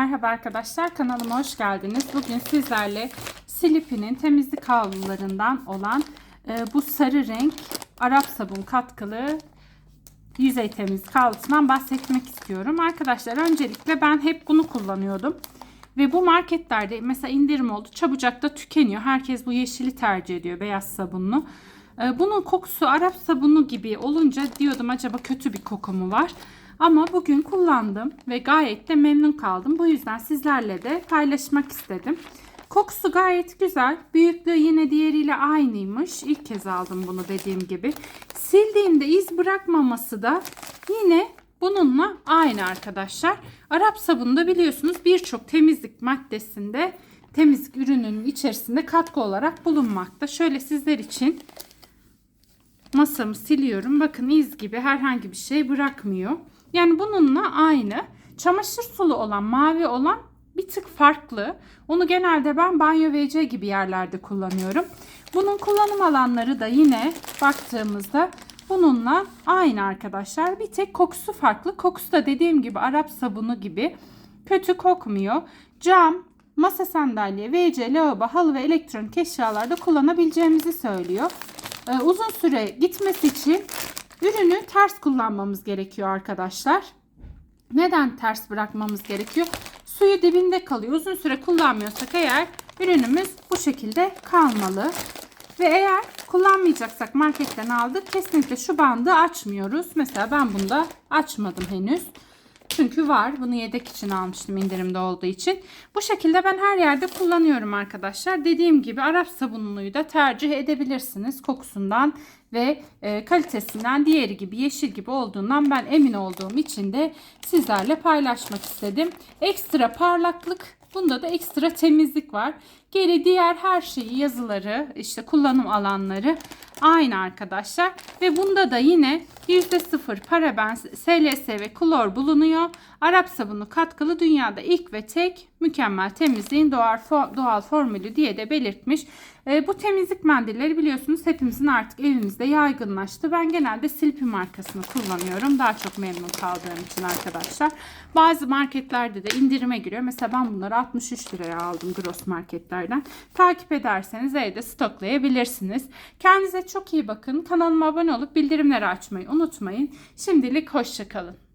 Merhaba arkadaşlar kanalıma hoş geldiniz. Bugün sizlerle Slippy'nin temizlik havlularından olan e, bu sarı renk Arap sabun katkılı yüzey temizlik havlusundan bahsetmek istiyorum. Arkadaşlar öncelikle ben hep bunu kullanıyordum. Ve bu marketlerde mesela indirim oldu. Çabucak da tükeniyor. Herkes bu yeşili tercih ediyor. Beyaz sabunlu. E, Bunun kokusu Arap sabunu gibi olunca diyordum acaba kötü bir koku mu var? Ama bugün kullandım ve gayet de memnun kaldım. Bu yüzden sizlerle de paylaşmak istedim. Kokusu gayet güzel. Büyüklüğü yine diğeriyle aynıymış. İlk kez aldım bunu dediğim gibi. Sildiğimde iz bırakmaması da yine bununla aynı arkadaşlar. Arap sabunu da biliyorsunuz birçok temizlik maddesinde temizlik ürününün içerisinde katkı olarak bulunmakta. Şöyle sizler için masamı siliyorum. Bakın iz gibi herhangi bir şey bırakmıyor. Yani bununla aynı. Çamaşır sulu olan, mavi olan bir tık farklı. Onu genelde ben banyo WC gibi yerlerde kullanıyorum. Bunun kullanım alanları da yine baktığımızda bununla aynı arkadaşlar. Bir tek kokusu farklı. Kokusu da dediğim gibi Arap sabunu gibi kötü kokmuyor. Cam, masa sandalye, WC, lavabo, halı ve elektronik eşyalarda kullanabileceğimizi söylüyor. Ee, uzun süre gitmesi için ürünü ters kullanmamız gerekiyor arkadaşlar. Neden ters bırakmamız gerekiyor? Suyu dibinde kalıyor. Uzun süre kullanmıyorsak eğer ürünümüz bu şekilde kalmalı. Ve eğer kullanmayacaksak marketten aldık kesinlikle şu bandı açmıyoruz. Mesela ben bunda açmadım henüz. Çünkü var. Bunu yedek için almıştım indirimde olduğu için. Bu şekilde ben her yerde kullanıyorum arkadaşlar. Dediğim gibi Arap sabunluyu da tercih edebilirsiniz. Kokusundan ve e, kalitesinden diğeri gibi yeşil gibi olduğundan ben emin olduğum için de sizlerle paylaşmak istedim. Ekstra parlaklık Bunda da ekstra temizlik var. Geri diğer her şeyi yazıları işte kullanım alanları aynı arkadaşlar. Ve bunda da yine %0 paraben, SLS ve klor bulunuyor. Arap sabunu katkılı dünyada ilk ve tek mükemmel temizliğin doğal, doğal formülü diye de belirtmiş. E, bu temizlik mendilleri biliyorsunuz hepimizin artık evimizde yaygınlaştı. Ben genelde Silpi markasını kullanıyorum. Daha çok memnun kaldığım için arkadaşlar. Bazı marketlerde de indirime giriyor. Mesela ben bunları 63 liraya aldım Gross marketlerden. Takip ederseniz evde stoklayabilirsiniz. Kendinize çok iyi bakın. Kanalıma abone olup bildirimleri açmayı unutmayın. Şimdilik hoşçakalın.